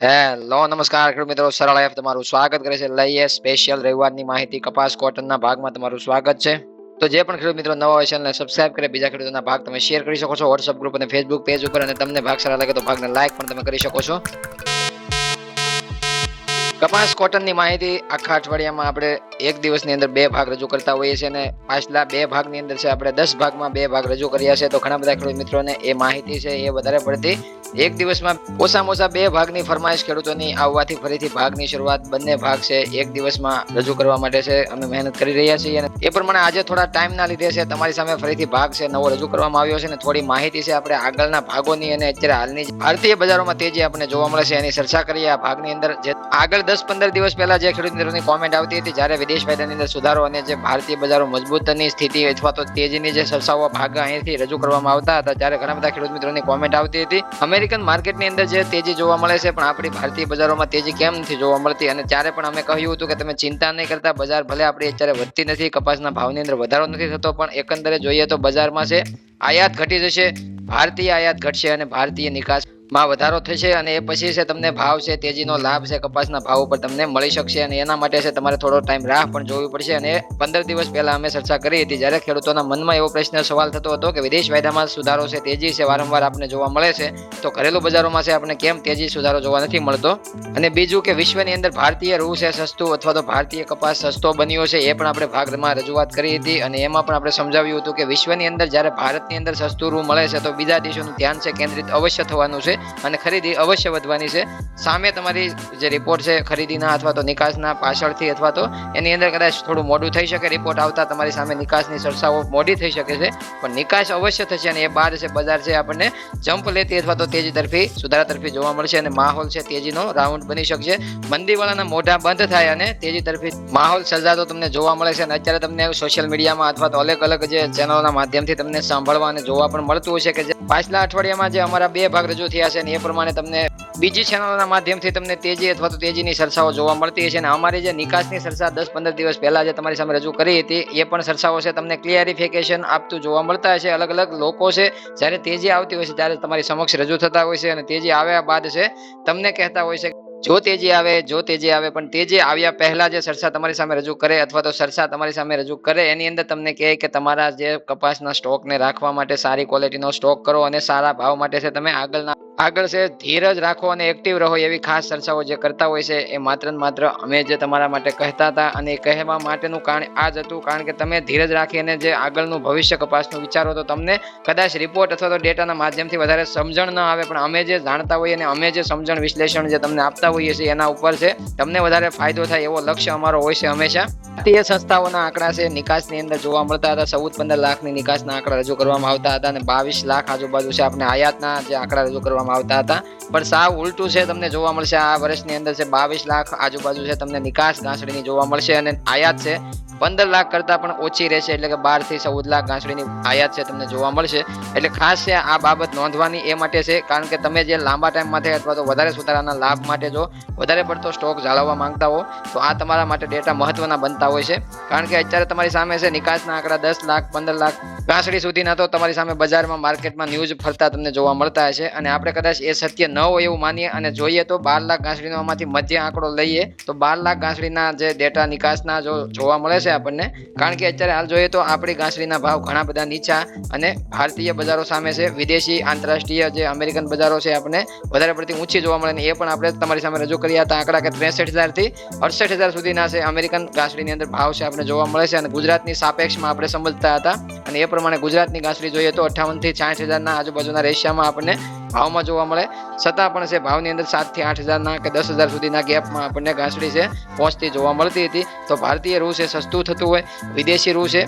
Hello, નમસ્કાર ખેડૂત મિત્રો, સરળ એફ તમારું સ્વાગત કરે છે. લઈએ સ્પેશિયલ રવિવારની માહિતી કપાસ કોટનના ભાગમાં તમારું સ્વાગત છે. તો જે પણ ખેડૂત મિત્રો નવા હોય ચેનલને સબસ્ક્રાઇબ કરે, બીજા ખેડૂતોના ભાગ તમે શેર કરી શકો છો. વોટ્સઅપ ગ્રુપ અને ફેસબુક પેજ ઉપર અને તમને ભાગ સારા લાગે તો ભાગને લાઇક પણ તમે કરી શકો છો. કપાસ કોટનની માહિતી આખા અઠવાડિયામાં આપણે એક દિવસની અંદર બે ભાગ રજૂ કરતા હોઈએ છીએ અને પાછલા બે ભાગની અંદર છે આપણે દસ ભાગમાં બે ભાગ રજૂ કર્યા છે. તો ઘણા બધા ખેડૂત મિત્રોને એ માહિતી છે, એ વધારે પડતી એક દિવસમાં ઓછામાં ઓછા બે ભાગની ફરમાઈશ ખેડૂતોની આવવાથી ફરીથી ભાગની શરૂઆત બંને ભાગ છે, એક દિવસમાં રજૂ કરવા માટે છે. અમે મહેનત કરી રહ્યા છીએ અને એ પ્રમાણે આજે થોડા ટાઈમના લીધે છે, તમારી સામે ફરીથી ભાગ છે, નવો રજૂ કરવામાં આવ્યો છે અને થોડી માહિતી છે આપણે આગળના ભાગોની અને અત્યારે હાલની ભારતીય બજારોમાં તેજી આપણને જોવા મળે છે એની ચર્ચા કરીએ. આ ભાગની અંદર જે આગળ દસ પંદર દિવસ પહેલા જે ખેડૂત મિત્રોની કોમેન્ટ આવતી હતી, જ્યારે વિદેશ વાયદાની અંદર સુધારો અને જે ભારતીય બજારો મજબૂતની સ્થિતિ અથવા તો તેજીની જે સરસાવવા ભાગ અહીંથી રજૂ કરવામાં આવતા હતા, ત્યારે ઘણા બધા ખેડૂત મિત્રોની કોમેન્ટ આવતી હતી. અમેરિકન માર્કેટની અંદર જે તેજી જોવા મળે છે, પણ આપણી ભારતીય બજારોમાં તેજી કેમ નથી જોવા મળતી? અને ત્યારે પણ અમે કહ્યું હતું કે તમે ચિંતા નહીં કરતા, બજાર ભલે આપણી અત્યારે વધતી નથી, કપાસના ભાવની અંદર વધારો નથી થતો, પણ એકંદરે જોઈએ તો બજારમાં છે આયાત ઘટી જશે, ભારતીય આયાત ઘટશે અને ભારતીય નિકાસ માં વધારો થશે અને એ પછી છે તમને ભાવ છે, તેજીનો લાભ છે, કપાસના ભાવ ઉપર તમને મળી શકશે અને એના માટે છે તમારે થોડો ટાઈમ રાહ પણ જોવી પડશે અને પંદર દિવસ પહેલા અમે ચર્ચા કરી હતી જ્યારે ખેડૂતોના મનમાં એવો પ્રશ્ન સવાલ થતો હતો કે વિદેશ વાયદામાં સુધારો છે, તેજી છે, વારંવાર આપણે જોવા મળે છે, તો ઘરેલું બજારોમાં છે આપણે કેમ તેજી સુધારો જોવા નથી મળતો? અને બીજું કે વિશ્વની અંદર ભારતીય રૂ છે સસ્તું અથવા તો ભારતીય કપાસ સસ્તો બન્યો છે, એ પણ આપણે ભાગમાં રજૂઆત કરી હતી અને એમાં પણ આપણે સમજાવ્યું હતું કે વિશ્વની અંદર જ્યારે ભારતની અંદર સસ્તું રૂ મળે છે, તો બીજા દેશોનું ધ્યાન છે કેન્દ્રિત અવશ્ય થવાનું છે. અને ખરીદી અવશ્ય વધવાની છે. સામે તમારી જે રિપોર્ટ છે ખરીદીના અથવા તો નિકાસના પાછળથી અથવા તો એની અંદર કદાચ થોડું મોડું થઈ શકે રિપોર્ટ આવતા તમારી સામે નિકાસની સરસાઓ મોડી થઈ શકે છે. પણ નિકાસ અવશ્ય થશે અને એ બાર છે બજાર છે આપણને જમ્પ લેતી અથવા તો તેજી તરફી, સુધારા તરફી જોવા મળશે અને માહોલ છે તેજીનો રાઉન્ડ બની શકશે. મંદીવાળાના મોઢા બંધ થાય અને તેજી તરફી માહોલ સર્જાતો તમને જોવા મળે છે અને અત્યારે તમને સોશિયલ મીડિયામાં અથવા તો અલગ અલગ જે ચેનલોના માધ્યમથી તમને સાંભળવા અને જોવા પણ મળતું હશે કે પાછલા અઠવાડિયામાં જે અમારા બે ભાગ રજૂ થયા છે ને એ પ્રમાણે તમને બીજી ચેનલોના માધ્યમથી તમને તેજી અથવા તો તેજીની ચર્ચાઓ જોવા મળતી છે અને અમારી જે નિકાસની ચર્ચા દસ પંદર દિવસ પહેલા જે તમારી સામે રજૂ કરી હતી, એ પણ ચર્ચાઓ છે. તમને ક્લિયરિફિકેશન આપતું જોવા મળતા હશે. અલગ અલગ લોકો છે, જ્યારે તેજી આવતી હોય છે, ત્યારે તમારી સમક્ષ રજૂ થતા હોય છે અને તેજી આવ્યા બાદ છે, તમને કહેતા હોય છે જો તેજી આવે, જો તેજી આવે, પણ તેજી આવ્યા પહેલા જે સરસા તમારી સામે રજૂ કરે અથવા તો સરસા તમારી સામે રજૂ કરે, એની અંદર તમને કહે કે તમારા જે કપાસના સ્ટોકને રાખવા માટે સારી ક્વોલિટીનો સ્ટોક કરો અને સારા ભાવ માટે છે, તમે આગળના, આગળ છે, ધીરજ રાખો અને એક્ટિવ રહો એવી ખાસ ચર્ચાઓ જે કરતા હોય છે, એ માત્ર ને માત્ર અમે જે તમારા માટે કહેતા હતા અને એ કહેવા માટેનું કારણ આ જ હતું, કારણ કે તમે ધીરજ રાખીને જે આગળનું ભવિષ્ય કપાસનું વિચારો તો તમને કદાચ રિપોર્ટ અથવા તો ડેટાના માધ્યમથી વધારે સમજણ ન આવે, પણ અમે જે જાણતા હોઈએ અને અમે જે સમજણ વિશ્લેષણ જે તમને આપતા હોઈએ છીએ એના ઉપર છે. તમને વધારે ફાયદો થાય એવો લક્ષ્ય અમારો હોય છે હંમેશા. ભારતીય સંસ્થાઓના આંકડા છે, નિકાસની અંદર જોવા મળતા હતા. ચૌદ પંદર લાખની નિકાસના આંકડા રજૂ કરવામાં આવતા હતા અને બાવીસ લાખ આજુબાજુ છે આપણે આયાતના જે આંકડા રજૂ કરવામાં આવતા હતા. પણ સાવ ઉલટું છે તમને જોવા મળશે, આ વર્ષની અંદર છે બાવીસ લાખ આજુબાજુ છે તમને નિકાસ ઘાસડીની જોવા મળશે અને આયાત છે પંદર લાખ કરતાં પણ ઓછી રહેશે એટલે કે બારથી ચૌદ લાખ ઘાસડીની આયાત છે તમને જોવા મળશે. એટલે ખાસ છે આ બાબત નોંધવાની એ માટે છે, કારણ કે તમે જે લાંબા ટાઈમ માટે અથવા તો વધારે સુધારાના લાભ માટે જો વધારે પડતો સ્ટોક જાળવવા માંગતા હો, તો આ તમારા માટે ડેટા મહત્વના બનતા હોય છે. કારણ કે અત્યારે તમારી સામે છે નિકાસના આંકડા દસ લાખ, પંદર લાખ ઘાસડી સુધીના તો તમારી સામે બજારમાં, માર્કેટમાં ન્યૂઝ ફરતા તમને જોવા મળતા હશે. અને આપણે કદાચ એ સત્ય ન હોય એવું માનીએ અને જોઈએ તો બાર લાખ ઘાસડીનો આમાંથી મધ્ય આંકડો લઈએ, તો બાર લાખ ઘાસડીના જે ડેટા નિકાસના જો જોવા મળે છે આપણને, કારણ કે અત્યારે હાલ જોઈએ તો આપણી ઘાસડીના ભાવ ઘણા બધા નીચા અને ભારતીય બજારો સામે છે. વિદેશી, આંતરરાષ્ટ્રીય જે અમેરિકન બજારો છે આપણને વધારે પડતી ઊંચી જોવા મળે અને એ પણ આપણે તમારી સામે રજૂ કર્યા હતા આંકડા કે ત્રેસઠ હજારથી અડસઠ હજાર સુધીના છે અમેરિકન ઘાસડીની અંદર ભાવ છે આપણે જોવા મળે છે અને ગુજરાતની સાપેક્ષમાં આપણે સમજતા હતા અને એ પ્રમાણે ગુજરાતની ગાંસડી જોઈએ તો અઠ્ઠાવનથી છાઠ હજારના આજુબાજુના રેશિયામાં આપણને ભાવમાં જોવા મળે. છતાં પણ છે, ભાવની અંદર સાતથી આઠ હજારના કે દસ હજાર સુધીના ગેપમાં આપણને ઘાસડી છે, પહોંચતી જોવા મળતી હતી. તો ભારતીય રૂ છે, સસ્તું થતું હોય, વિદેશી રૂ છે,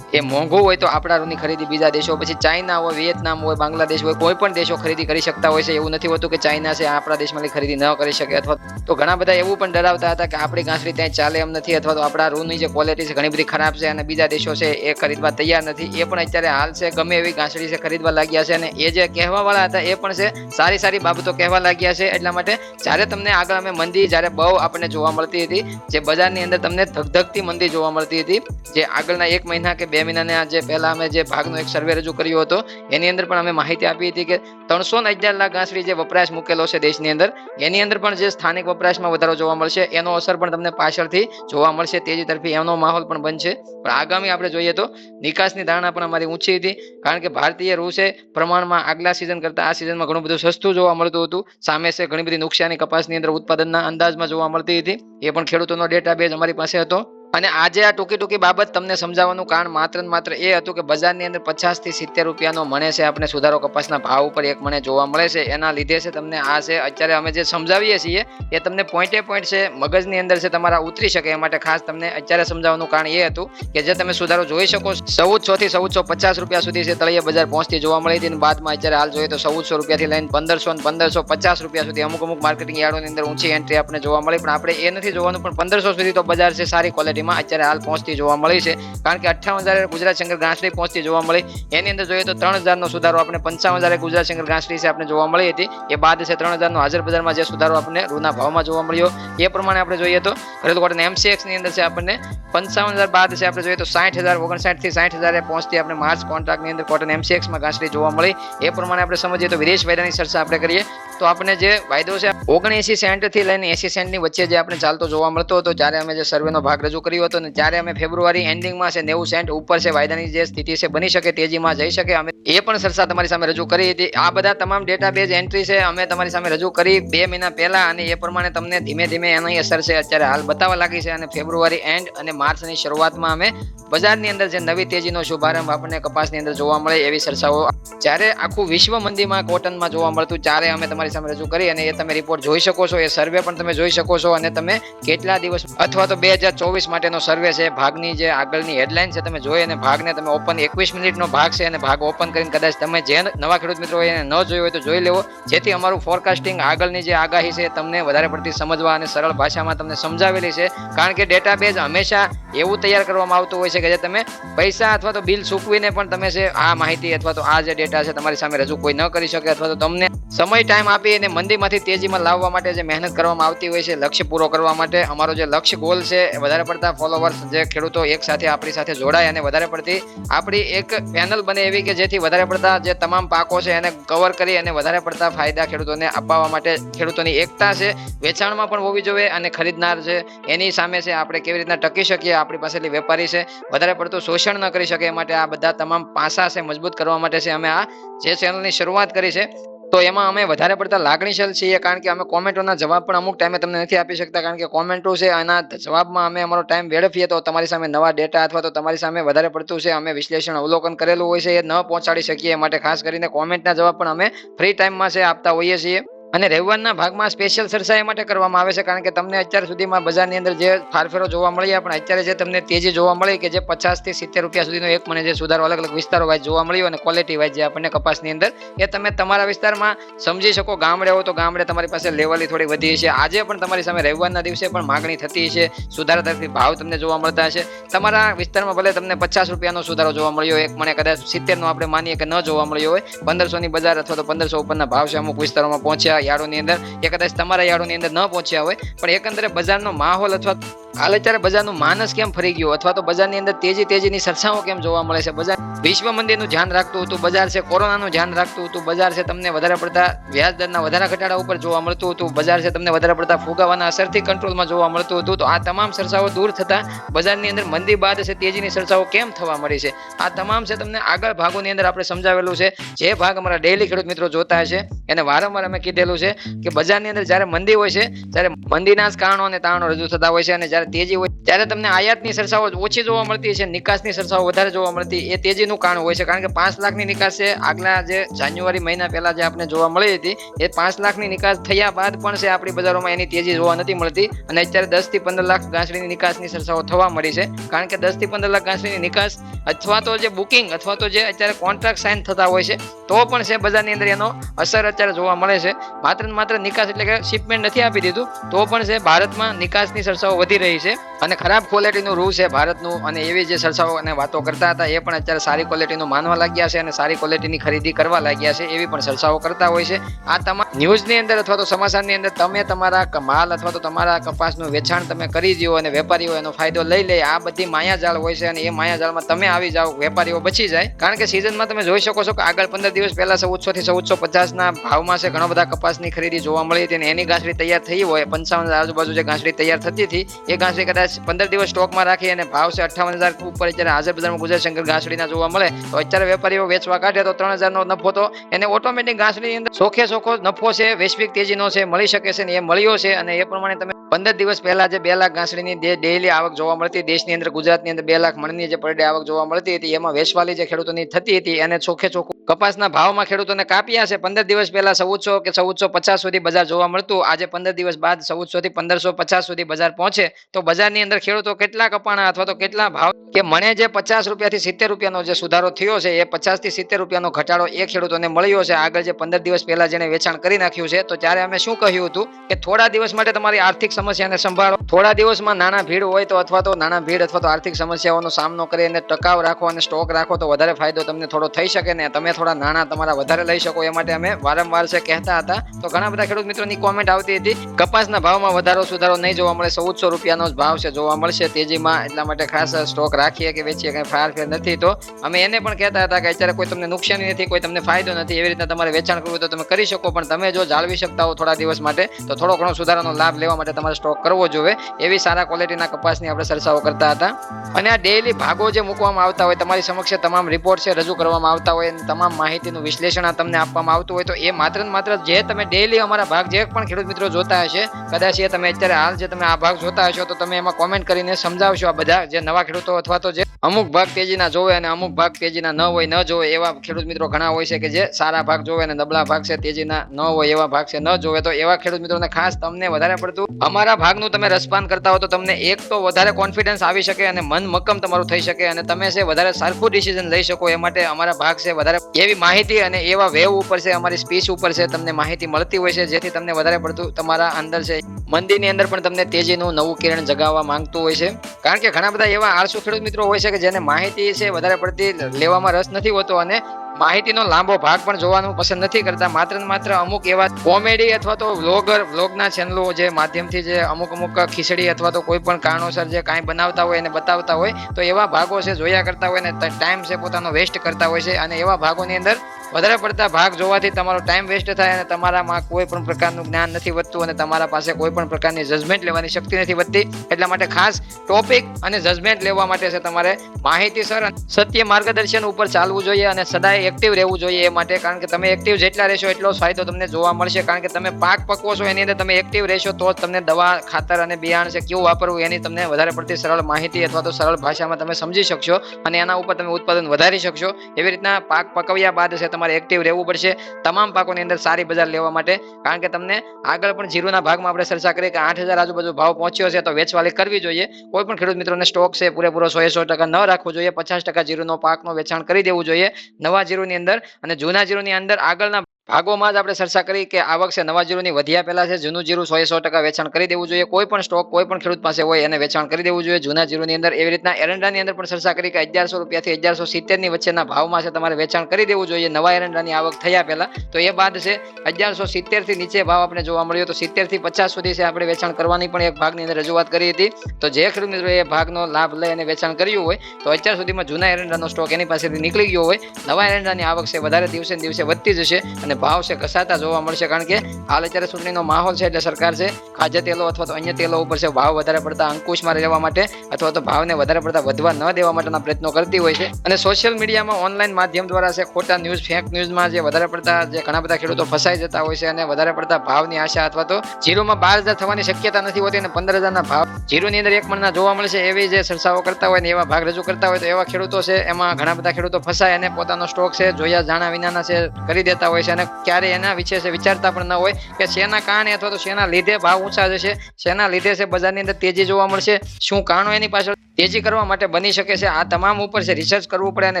એ મોંઘું હોય તો આપણા રૂની ખરીદી બીજા દેશો, પછી ચાઇના હોય, વિયેતનામ હોય, બાંગ્લાદેશ હોય, કોઈ પણ દેશો ખરીદી કરી શકતા હોય છે. એવું નથી હોતું કે ચાઇના છે, આપણા દેશમાંથી ખરીદી ન કરી શકે અથવા તો ઘણા બધા એવું પણ ડરાવતા હતા કે આપણી ઘાસડી ત્યાં ચાલે એમ નથી અથવા તો આપણા રૂની જે ક્વોલિટી છે, ઘણી બધી ખરાબ છે અને બીજા દેશો છે, એ ખરીદવા તૈયાર નથી. એ પણ અત્યારે હાલ છે, ગમે એવી ઘાસડી છે, ખરીદવા લાગ્યા છે અને એ જે કહેવાવાળા હતા, એ પણ પણ છે. સારી સારી બાબતો કહેવા લાગ્યા છે એટલા માટે જ્યારે તમને આગળ અમે મંદી જ્યારે બહુ આપણને જોવા મળતી હતી, જે બજારની અંદર તમને ધગધગતી મંદી જોવા મળતી હતી, જે આગળના એક મહિના કે બે મહિનાના જે પહેલા અમે જે ભાગનો એક સર્વે રજૂ કર્યો હતો, એની અંદર પણ અમે માહિતી આપી હતી કે ત્રણસો ને અગિયાર લાખ ઘાસડી જે વપરાશ મૂકેલો છે દેશની અંદર, એની અંદર પણ જે સ્થાનિક વપરાશમાં વધારો જોવા મળશે, એનો અસર પણ તમને પાછળથી જોવા મળશે, તેજી તરફી એનો માહોલ પણ બનશે. પણ આગામી આપણે જોઈએ તો નિકાસની ધારણા પણ અમારી ઊંચી હતી, કારણ કે ભારતીય રૂસે પ્રમાણમાં આગલા સિઝન કરતા આ સિઝનમાં ઘણું બધું સસ્તું જોવા મળતું હતું. સામે છે ઘણી બધી નુકસાની કપાસની અંદર ઉત્પાદનના અંદાજમાં જોવા મળતી હતી. એ પણ ખેડૂતોનો ડેટા બેઝ અમારી પાસે હતો. અને આજે આ ટૂંકી ટૂંકી બાબત તમને સમજાવવાનું કારણ માત્ર ને માત્ર એ હતું કે બજારની અંદર પચાસથી સિત્તેર રૂપિયાનો મણે છે આપણે સુધારો કપાસના ભાવ ઉપર એક મણે જોવા મળે છે. એના લીધે છે તમને આ છે, અત્યારે અમે જે સમજાવીએ છીએ એ તમને પોઈન્ટે પોઈન્ટ છે, મગજની અંદર છે તમારા ઉતરી શકે એ માટે ખાસ તમને અત્યારે સમજાવવાનું કારણ એ હતું કે જે તમે સુધારો જોઈ શકો ચૌદસો થી ચૌદસો પચાસ રૂપિયા સુધી છે તળિયા બજાર પહોંચતી જોવા મળી હતી અને બાદમાં અત્યારે હાલ જોઈએ તો ચૌદસો રૂપિયાથી લઈને પંદરસો ને પંદરસો પચાસ રૂપિયા સુધી અમુક અમુક માર્કેટિંગ યાર્ડોની અંદર ઊંચી એન્ટ્રી આપણે જોવા મળી. પણ આપણે એ નથી જોવાનું, પણ પંદરસો સુધી તો બજાર છે, સારી ક્વોલિટીમાં અત્યારે હાલ પહોંચતી જોવા મળી છે. કારણ કે અઠ્ઠાવન હજાર ગુજરાત શંકર ઘાસડી પહોંચતી જોવા મળી. એની અંદર જોઈએ તો ત્રણ હજારનો સુધારો આપણે પંચાવન હજાર ગુજરાત શંકર ઘાસડી છે આપણે જોવા મળી હતી. એ બાદ છે ત્રણ હજારનો હાજર બજારમાં જે સુધારો આપણને રૂના ભાવમાં જોવા મળ્યો. એ પ્રમાણે આપણે જોઈએ તો ઘરેલું કોટન એમસીએક્સની અંદર છે આપણને પંચાવન હજાર બાદ છે આપણે જોઈએ તો સાઠ હજાર ઓગણસાઠથી સાઠ હજાર પહોંચતી આપણે માર્ચ કોન્ટ્રાક્ટની અંદર કોટન એમસીએક્સમાં ઘાસડી જોવા મળી. એ પ્રમાણે આપણે સમજીએ તો વિદેશ વાયદાની ચર્ચા આપણે કરીએ. તો આપણે જે વાયદો છે ઓગણએસી સેન્ટથી લઈને એસી સેન્ટની વચ્ચે જે આપણે ચાલતો જોવા મળતો હતો જ્યારે અમે જે સર્વેનો ભાગ રજૂ કર્યો હતો જ્યારે અમે ફેબ્રુઆરી એન્ડિંગમાં છે નેવું સેન્ટ ઉપર છે, વાયદાની જે સ્થિતિ છે, બની શકે, તેજીમાં જઈ શકે. અમે એ પણ સરસા તમારી સામે રજૂ કરી હતી. આ બધા તમામ ડેટા બેઝ એન્ટ્રી છે, અમે તમારી સામે રજૂ કરી બે મહિના પહેલા અને એ પ્રમાણે તમને ધીમે ધીમે એની અસર છે અત્યારે હાલ બતાવવા લાગી છે અને ફેબ્રુઆરી એન્ડ અને માર્ચની શરૂઆતમાં અમે બજારની અંદર જે નવી તેજીનો શુભારંભ આપણને કપાસની અંદર જોવા મળે એવી ચર્ચાઓ જ્યારે આખું વિશ્વ મંદીમાં કોટનમાં જોવા મળતું ત્યારે અમે તમારી સામે રજૂ કરી અને એ તમે રિપોર્ટ જોઈ શકો છો, એ સર્વે પણ તમે જોઈ શકો છો અને તમે કેટલા દિવસ અથવા તો બે હજાર ચોવીસ માટેનો સર્વે છે, ભાગની જે આગળની હેડલાઇન છે, તમે જોઈ અને ભાગને તમે ઓપન એકવીસ મિનિટનો ભાગ છે અને ભાગ ઓપન કરીને કદાચ તમે જે નવા ખેડૂત મિત્રો હોય એને ન જોયું હોય તો જોઈ લેવો. જેથી અમારું ફોરકાસ્ટિંગ આગળની જે આગાહી છે તમને વધારે પડતી સમજવા અને સરળ ભાષામાં તમને સમજાવેલી છે. કારણ કે ડેટાબેઝ હંમેશા એવું તૈયાર કરવામાં આવતું હોય છે કે જે તમે પૈસા અથવા તો બિલ ચૂકવીને પણ તમે છે આ માહિતી અથવા તો આ જે ડેટા છે તમારી સામે રજૂ કોઈ ન કરી શકે અથવા તો તમને સમય ટાઈમ આપી અને મંદીમાંથી તેજીમાં લાવવા માટે જે મહેનત કરવામાં આવતી હોય છે, લક્ષ્ય પૂરો કરવા માટે અમારો જે લક્ષ્ય ગોલ છે વધારે પડતા ફોલોવર્સ જે ખેડૂતો એક સાથે આપણી સાથે જોડાય અને વધારે પડતી આપણી એક પેનલ બને એવી કે જેથી વધારે પડતા જે તમામ પાકો છે એને કવર કરી અને વધારે પડતા ફાયદા ખેડૂતોને અપાવવા માટે ખેડૂતોની એકતા છે, વેચાણમાં પણ હોવી જોઈએ અને ખરીદનાર છે, એની સામે છે આપણે કેવી રીતના ટકી શકીએ આપણી પાસેથી વેપારી છે, વધારે પડતું શોષણ ન કરી શકે એ માટે આ બધા તમામ પાસા છે મજબૂત કરવા માટે છે અમે આ જે ચેનલની શરૂઆત કરી છે તો એમાં અમે વધારે પડતા લાગણીશીલ છીએ, કારણ કે અમે કોમેન્ટોના જવાબ પણ અમુક ટાઈમે તમને નથી આપી શકતા, કારણ કે કોમેન્ટો છે, એના જવાબમાં અમે અમારો ટાઈમ વેડફીએ તો તમારી સામે નવા ડેટા અથવા તો તમારી સામે વધારે પડતું છે, અમે વિશ્લેષણ અવલોકન કરેલું હોય છે, એ ન પહોંચાડી શકીએ માટે ખાસ કરીને કોમેન્ટના જવાબ પણ અમે ફ્રી ટાઈમમાં છે, આપતા હોઈએ છીએ. અને રવિવારના ભાગમાં સ્પેશિયલ ચર્ચા એ માટે કરવામાં આવે છે, કારણ કે તમને અત્યાર સુધીમાં બજારની અંદર જે ફારફેરો જોવા મળ્યા પણ અત્યારે જે તમને તેજી જોવા મળી કે જે પચાસથી સિત્તેર રૂપિયા સુધીનો એક મને જે સુધારો અલગ અલગ વિસ્તારો વાઇઝ જોવા મળ્યો અને ક્વોલિટી વાઇઝ જે આપણને કપાસની અંદર, એ તમે તમારા વિસ્તારમાં સમજી શકો. ગામડે હો તો ગામડે તમારી પાસે લેવલી થોડી વધી છે આજે પણ તમારી સામે રવિવારના દિવસે પણ માગણી થતી છે સુધારા તરફથી ભાવ તમને જોવા મળતા છે તમારા વિસ્તારમાં ભલે તમને પચાસ રૂપિયાનો સુધારો જોવા મળ્યો એક મને કદાચ સિત્તેરનો આપણે માનીએ કે ન જોવા મળ્યો હોય, પંદરસોની બજાર અથવા તો પંદરસો ઉપરના ભાવ છે અમુક વિસ્તારોમાં પહોંચ્યા. યાર્ડોની અંદર એ કદાચ તમારા યાર્ડોની અંદર ન પહોંચ્યા હોય, પણ એકંદરે બજારનો માહોલ અથવા હાલ અત્યારે બજારનું માનસ કેમ ફરી ગયું? અથવા તો બજારની અંદર તેજી તેજીની સરસાઓ કેમ જોવા મળે છે? બજાર વિશ્વ મંદિરનું ધ્યાન રાખતું હતું, બજાર છે કોરોનાનું ધ્યાન રાખતું હતું, બજાર છે તમને વધારે પડતા વ્યાજ દરના વધારા ઘટાડા ઉપર જોવા મળતું હતું, બજાર છે તમને વધારે પડતા ફુગાવાના અસરથી કંટ્રોલમાં જોવા મળતું હતું. તો આ તમામ સરસાઓ દૂર થતા બજારની અંદર મંદી બાદ છે તેજીની ચર્ચાઓ કેમ થવા મળી છે? આ તમામ છે તમને આગળ ભાગોની અંદર આપણે સમજાવેલું છે. જે ભાગ અમારા ડેલી ખેડૂત મિત્રો જોતા હશે, એને વારંવાર અમે કીધેલું છે કે બજારની અંદર જ્યારે મંદી હોય છે, ત્યારે મંદીના જ કારણો અને તારણો રજૂ થતા હોય છે અને જ્યારે તેજી હોય ત્યારે તમને આયાતની ચર્ચાઓ ઓછી જોવા મળતી છે નિકાસની સરસાઓ વધારે જોવા મળતી, એ તેજીનું કારણ હોય છે. કારણ કે પાંચ લાખની નિકાસ છે, આગલા જે જાન્યુઆરી મહિના પહેલા જે આપણે જોવા મળી હતી, એ પાંચ લાખની નિકાસ થયા બાદ પણ છે આપણી બજારોમાં એની તેજી જોવા નથી મળતી. અને અત્યારે દસથી પંદર લાખ ગાંસડીની નિકાસની ચર્ચાઓ થવા મળી છે. કારણ કે દસથી પંદર લાખ ગાંસડીની નિકાસ અથવા તો જે બુકિંગ અથવા તો જે અત્યારે કોન્ટ્રાક્ટ સાઇન થતા હોય છે, તો પણ છે બજારની અંદર એનો અસર અત્યારે જોવા મળે છે. માત્ર ને માત્ર નિકાસ એટલે કે શિપમેન્ટ નથી આપી દીધું, તો પણ છે ભારતમાં નિકાસની ચર્ચાઓ વધી રહી છે. અને ખરાબ ક્વોલિટીનું રૂ છે ભારતનું અને એવી જે સરસાઓ અને વાતો કરતા હતા, એ પણ અત્યારે સારી ક્વોલિટીનું માનવા લાગ્યા છે અને સારી ક્વોલિટીની ખરીદી કરવા લાગ્યા છે એવી પણ સરસાઓ કરતા હોય છે. આ તમામ ન્યૂઝની અંદર અથવા તો સમાચારની અંદર તમે તમારા માલ અથવા તો તમારા કપાસનું વેચાણ તમે કરી દો અને વેપારીઓ એનો ફાયદો લઈ લે. આ બધી માયાજાળ હોય છે અને એ માયાજાળમાં તમે આવી જાઓ, વેપારીઓ બચી જાય. કારણ કે સિઝનમાં તમે જોઈ શકો છો કે આગળ પંદર દિવસ પહેલા ચૌદસો થી ચૌદસો પચાસના ભાવમાં છે ઘણા બધા કપાસની ખરીદી જોવા મળી હતી અને એની ગાંસડી તૈયાર થઈ હોય. પંચાવન આજુબાજુ જે ગાંસડી તૈયાર થતી હતી, એ ગાંસડી કદાચ પંદર દિવસ સ્ટોકમાં રાખી અને ભાવ છે અઠાવન હજાર ઉપર અત્યારે હાજર બજારમાં ગુજરાત શંકર ઘાસડીના જોવા મળે, તો અત્યારે વેપારીઓ વેચવા કાઢે તો ત્રણ હજારનો નફો તો એને ઓટોમેટિક ઘાસડીની અંદર સોખે સોખો નફો છે, વૈશ્વિક તેજીનો છે, મળી શકે છે ને એ મળ્યો છે અને એ પ્રમાણે તમે પંદર દિવસ પહેલા જે બે લાખ ઘાસડીની જે ડેઈલી આવક જોવા મળતી દેશની અંદર ગુજરાતની અંદર બે લાખ મણની જે પર ડે આવક જોવા મળતી હતી, એમાં વેચવાલી જે ખેડૂતોની થતી હતી એને ચોખે ચોખ્ખું કપાસના ભાવમાં ખેડૂતોને કાપ્યા છે. પંદર દિવસ પહેલા ચૌદસો કે ચૌદસો પચાસ સુધી બજાર જોવા મળતું. આજે પંદર દિવસ બાદ ચૌદસો થી પંદરસો પચાસ સુધી બજાર પહોંચે. તો બજારની અંદર ખેડૂતો કેટલા કપાણા અથવા તો કેટલા ભાવ કે મને જે પચાસ રૂપિયાથી સિત્તેર રૂપિયાનો જે સુધારો થયો છે, એ પચાસથી સિત્તેર રૂપિયાનો ઘટાડો એ ખેડૂતોને મળ્યો છે. આગળ જે પંદર દિવસ પહેલા જેને વેચાણ કરી નાખ્યું છે, તો ત્યારે અમે શું કહ્યું હતું કે થોડા દિવસ માટે તમારી આર્થિક સમસ્યાને સંભાળો. થોડા દિવસમાં નાના ભીડ હોય તો અથવા તો નાના ભીડ અથવા તો આર્થિક સમસ્યાઓનો સામનો કરી અને ટકાવ રાખો અને સ્ટોક રાખો તો વધારે ફાયદો તમને થોડો થઈ શકે ને તમે થોડા નાણાં તમારા વધારે લઈ શકો એ માટે અમે વારંવાર છે કહેતા હતા. તો ઘણા બધા ખેડૂત મિત્રોની કોમેન્ટ આવતી હતી, કપાસના ભાવમાં વધારો સુધારો નહીં જોવા મળે, ચૌદસો રૂપિયાનો જ ભાવ છે જોવા મળશે. તેજીમાં એટલા માટે ખાસ સ્ટોક રાખીએ કે વેચીએ કઈ ફાર ફેર નથી. તો અમે એને પણ કહેતા હતા કે અત્યારે કોઈ તમને નુકસાની નથી, કોઈ તમને ફાયદો નથી, એવી રીતના તમારે વેચાણ કરવું તો તમે કરી શકો, પણ તમે જો જાળવી શકતા હો થોડા દિવસ માટે, તો થોડો ઘણો સુધારાનો લાભ લેવા માટે તમારે સ્ટોક કરવો જોઈએ એવી સારા ક્વોલિટીના કપાસની આપણે ચર્ચાઓ કરતા હતા. અને આ ડેઇલી ભાગો જે મૂકવામાં આવતા હોય, તમારી સમક્ષ તમામ રિપોર્ટ છે રજૂ કરવામાં આવતા હોય, અને તમામ માહિતીનું વિશ્લેષણ તમને આપવામાં આવતું હોય તો એ માત્ર ને માત્ર જે તમે ડેઈલી અમારા ભાગ જે પણ ખેડૂત મિત્રો જોતા હશે, કદાચ એ તમે અત્યારે હાલ જે તમે આ ભાગ જોતા હશો, તો તમે એમાં કોમેન્ટ કરીને સમજાવશો આ બધા જે નવા ખેડૂતો અથવા તો જે અમુક ભાગ તેજીના જોવે અને અમુક ભાગ તેજીના ન હોય, ન જોવે એવા ખેડૂત મિત્રો ઘણા હોય છે કે જે સારા ભાગ જોવે અને નબળા ભાગ છે, તેજીના ન હોય એવા ભાગ છે, ન જોવે, તો એવા ખેડૂત મિત્રોને ખાસ તમને વધારે પડતું અમારા ભાગનું તમે રસપાન કરતા હો તો તમને એક તો વધારે કોન્ફિડન્સ આવી શકે અને મન મક્કમ તમારું થઈ શકે અને તમે છે વધારે સરખું ડિસિઝન લઈ શકો એ માટે અમારા ભાગ છે વધારે એવી માહિતી અને એવા વેવ ઉપર છે, અમારી સ્પીચ ઉપર છે, તમને માહિતી મળતી હોય છે, જેથી તમને વધારે પડતું તમારા અંદર છે મંદિરની અંદર પણ તમને તેજીનું નવું કિરણ જગાવવા માંગતું હોય છે. કારણ કે ઘણા બધા એવા આળસુ ખેડૂત મિત્રો હોય છે કે જેને માહિતી છે, વધારે પડતી લેવામાં રસ નથી હોતો અને માહિતીનો લાંબો ભાગ પણ જોવાનું પસંદ નથી કરતા. માત્ર ને માત્ર અમુક એવા કોમેડી અથવા તો વ્લોગર, વ્લોગના ચેનલો જે માધ્યમથી જે અમુક અમુક ખીચડી અથવા તો કોઈ પણ કારણોસર જે કાંઈ બનાવતા હોય અને બતાવતા હોય, તો એવા ભાગો છે જોયા કરતા હોય ને ટાઈમ છે પોતાનો વેસ્ટ કરતા હોય છે અને એવા ભાગોની અંદર વધારે પડતા ભાગ જોવાથી તમારો ટાઈમ વેસ્ટ થાય અને તમારામાં કોઈ પણ પ્રકારનું જ્ઞાન નથી વધતું અને તમારા પાસે કોઈ પણ પ્રકારની જજમેન્ટ લેવાની શક્તિ નથી વધતી. એટલા માટે ખાસ ટોપિક અને જજમેન્ટ લેવા માટે છે તમારે માહિતીસર સત્ય માર્ગદર્શન ઉપર ચાલવું જોઈએ અને સદાય એક્ટિવ રહેવું જોઈએ એ માટે. કારણ કે તમે એક્ટિવ જેટલા રહેશો એટલો ફાયદો તમને જોવા મળશે. કારણ કે તમે પાક પકવો છો એની અંદર તમે એક્ટિવ રહેશો તો જ તમને દવા, ખાતર અને બિયાણ છે કેવું વાપરવું એની તમને વધારે પડતી સરળ માહિતી અથવા તો સરળ ભાષામાં તમે સમજી શકશો અને એના ઉપર તમે ઉત્પાદન વધારી શકશો. એવી રીતના પાક પકવ્યા બાદ છે તમારે એક્ટિવ રહેવું પડશે. તમામ પાકોની અંદર સારી બજાર લેવા માટે. કારણ કે તમને આગળ પણ જીરુના ભાગમાં આપણે ચર્ચા કરી કે આઠ હજાર આજુબાજુ ભાવ પહોંચ્યો છે તો વેચવાલી કરવી જોઈએ. કોઈ પણ ખેડૂત મિત્રોને સ્ટોક છે પૂરેપૂરો સો સો ટકા ન રાખવો જોઈએ. પચાસ ટકા જીરુનો પાકનો વેચાણ કરી દેવું જોઈએ. નવા જીરુની અંદર અને જૂના જીરુની અંદર આગળના ભાગોમાં જ આપણે ચર્ચા કરી કે આવક છે, નવા જીરુની વધ્યા પહેલા છે, જૂનું જીરું સો સો ટકા વેચાણ કરી દેવું જોઈએ. કોઈ પણ સ્ટોક, કોઈ પણ ખેડૂત પાસે હોય એને વેચાણ કરી દેવું જોઈએ. જૂના જીરુની અંદર એવી રીતના એરંડાની અંદર પણ ચર્ચા કરી કે અગિયારસો રૂપિયાથી અગિયારસો સિત્તેરની વચ્ચેના ભાવમાં છે, તમારે વેચાણ કરી દેવું જોઈએ. નવા એરંડાની આવક થયા પહેલા તો એ બાદ છે, અગિયારસો સિત્તેરથી નીચે ભાવ આપણે જોવા મળ્યો તો સિત્તેરથી પચાસ સુધી છે આપણે વેચાણ કરવાની પણ એક ભાગની અંદર રજૂઆત કરી હતી. તો જે ખેડૂત મિત્રો એ ભાગનો લાભ લઈ અને વેચાણ કર્યું હોય, તો અત્યાર સુધીમાં જૂના એરંડાનો સ્ટોક એની પાસેથી નીકળી ગયો હોય. નવા એરંડાની આવક છે, વધારે દિવસે દિવસે વધતી જશે અને ભાવ છે ઘસાતા જોવા મળશે કારણ કે હાલ અત્યારે ચૂંટણીનો માહોલ છે એટલે સરકાર છે ખાદ્ય તેલો અથવા તો અન્ય તેલો ઉપર છે ભાવ વધારે પડતા અંકુશમાં રહેવા માટે અથવા તો ભાવને વધારે પડતા વધવા ન દેવા માટેના પ્રયત્નો કરતી હોય છે. અને સોશિયલ મીડિયામાં ઓનલાઈન માધ્યમ દ્વારા છે ખોટા ન્યૂઝ ફેક ન્યૂઝમાં જે વધારે પડતા જે ઘણા બધા ખેડૂતો ફસાઈ જતા હોય છે અને વધારે પડતા ભાવની આશા અથવા તો જીરોમાં બાર હજાર થવાની શક્યતા નથી હોતી અને પંદર હજારના ભાવ જીરોની અંદર એક મણના જોવા મળશે એવી જે સરસાઓ કરતા હોય ને એવા ભાગ રજૂ કરતા હોય તો એવા ખેડૂતો છે એમાં ઘણા બધા ખેડૂતો ફસાય અને પોતાનો સ્ટોક છે જોયા જાણા વિનાના છે કરી દેતા હોય છે અને ક્યારે એના વિશે છે વિચારતા પણ ન હોય કે શેના કારણે અથવા તો શેના લીધે ભાવ ઊંચા જશે, શેના લીધે છે બજારની અંદર તેજી જોવા મળશે, શું કારણો એની પાછળ તેજી કરવા માટે બની શકે છે, આ તમામ ઉપર છે રિસર્ચ કરવું પડે અને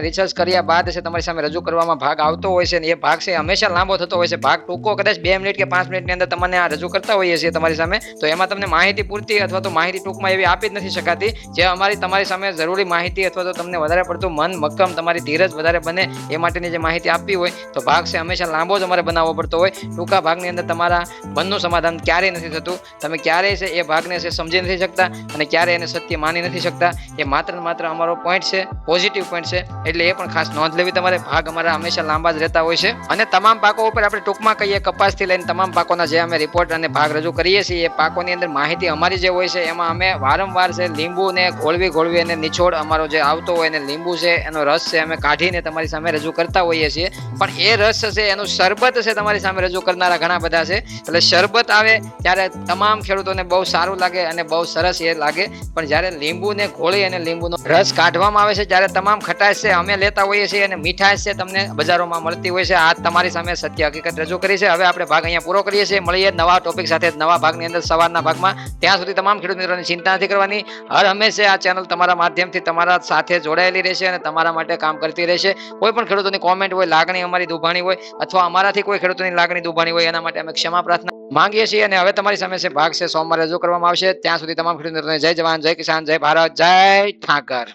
રિસર્ચ કર્યા બાદ છે તમારી સામે રજૂ કરવામાં ભાગ આવતો હોય છે એ ભાગ છે હંમેશા લાંબો થતો હોય છે. ભાગ ટૂંકો કદાચ બે મિનિટ કે પાંચ મિનિટની અંદર તમને આ રજૂ કરતા હોઈએ છીએ તમારી સામે, તો એમાં તમને માહિતી પૂરતી અથવા તો માહિતી ટૂંકમાં એવી આપી જ નથી શકાતી જે અમારી તમારી સામે જરૂરી માહિતી અથવા તો તમને વધારે પડતું મન મક્કમ તમારી ધીરજ વધારે બને એ માટેની જે માહિતી આપવી હોય તો ભાગ છે હંમેશા લાંબો જ તમારે બનાવવો પડતો હોય. ટૂંકા ભાગની અંદર તમારા મનનું સમાધાન ક્યારેય નથી થતું. તમે ક્યારેય છે એ ભાગને છે સમજી નથી શકતા અને ક્યારેય એને સત્ય માની નથી શકતા. એ માત્ર ને માત્ર અમારો પોઈન્ટ છે પોઝિટિવ પોઈન્ટ છે. એટલે એ પણ ખાસ નોંધ લેવી તમારે. ભાગ અમારા હંમેશા લાંબા જ રહેતા હોય છે. અને તમામ પાકો ઉપર આપણે ટૂંકમાં કહીએ કપાસથી લઈને તમામ પાકોના જે અમે રિપોર્ટ અને ભાગ રજૂ કરીએ છીએ, એ પાકોની અંદર માહિતી અમારી જે હોય છે, એમાં અમે વારંવાર છે લીંબુ ને ઘોળવી ઘોળવી અને નિચોડ અમારો જે આવતો હોય એને લીંબુ છે, એનો રસ છે, અમે કાઢીને તમારી સામે રજૂ કરતા હોઈએ છીએ. પણ એ રસ છે એનું શરબત છે તમારી સામે રજૂ કરનારા ઘણા બધા છે. એટલે શરબત આવે ત્યારે તમામ ખેડૂતોને બહુ સારું લાગે અને બહુ સરસ એ લાગે. પણ જ્યારે લીંબુને ઘોળી અને લીંબુનો રસ કાઢવામાં આવે છે, ત્યારે તમામ ખટાશ છે, અમે લેતા હોઈએ છીએ અને મીઠાશ છે તમને બજારોમાં મળતી હોય છે. આ તમારી સામે સત્ય હકીકત રજૂ કરી છે. હવે આપણે ભાગ અહીંયા પૂરો કરીએ છીએ. મળીએ નવા ટોપિક સાથે નવા ભાગની અંદર સવારના ભાગમાં. ત્યાં સુધી તમામ ખેડૂત મિત્રોની ચિંતા નથી કરવાની. હર હંમેશા આ ચેનલ તમારા માધ્યમથી તમારા સાથે જોડાયેલી રહેશે અને તમારા માટે કામ કરતી રહેશે. કોઈ પણ ખેડૂતોની કોમેન્ટ હોય, લાગણી અમારી દુભાણી હોય અથવા અમારાથી કોઈ ખેડૂતોની લાગણી દુભાણી હોય એના માટે અમે ક્ષમા પ્રાર્થના માંગીએ છીએ અને હવે તમારી સામે છે ભાગ છે, સોમવારે રજૂ કરવામાં આવશે. ત્યાં સુધી તમામ ખેડૂત જય જવાન, જય કિસાન, જય ભારત, જય ઠાકર.